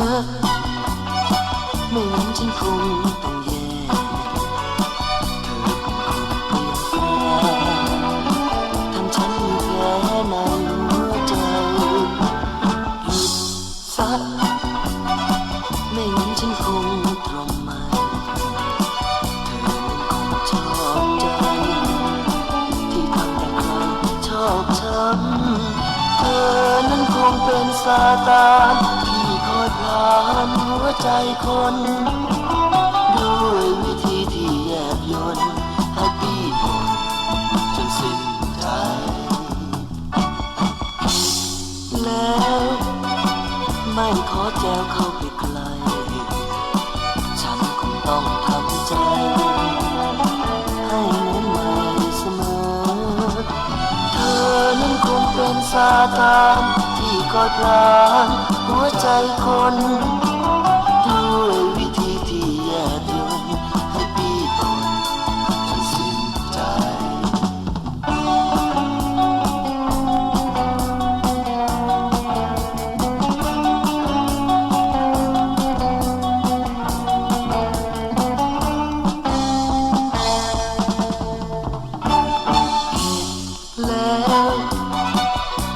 รัก ไม่งั้นฉันคงต้องแย่เธอคงเปลี่ยนแปลงทำฉันมีแผลในหัวใจหยุดสักไม่งั้นฉันคงตรมมาเธอคงชอบใจ ที่ทำให้ใครชอบช้ำเธอนั้นคงเป็นซาตาน รานหัวใจคนด้วยวิธีที่แยบยนให้พี่หมดจนสิ้นใจ แล้วไม่ขอแจวเข้าไปไกล ฉันคงต้องทำใจ ให้เหมือนใหม่เสมอ เธอนั้นคงเป็นซาตานที่คอยพลานหัว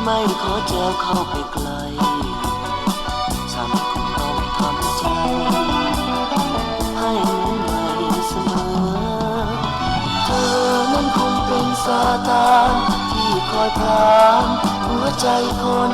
ไม่ขอแจวเข้าไปไกลฉันคงต้องทำใจให้ไหมือนใหม่เสมอ เธอนั้นคงเป็นซาตานที่คอยพรางหัวใจคน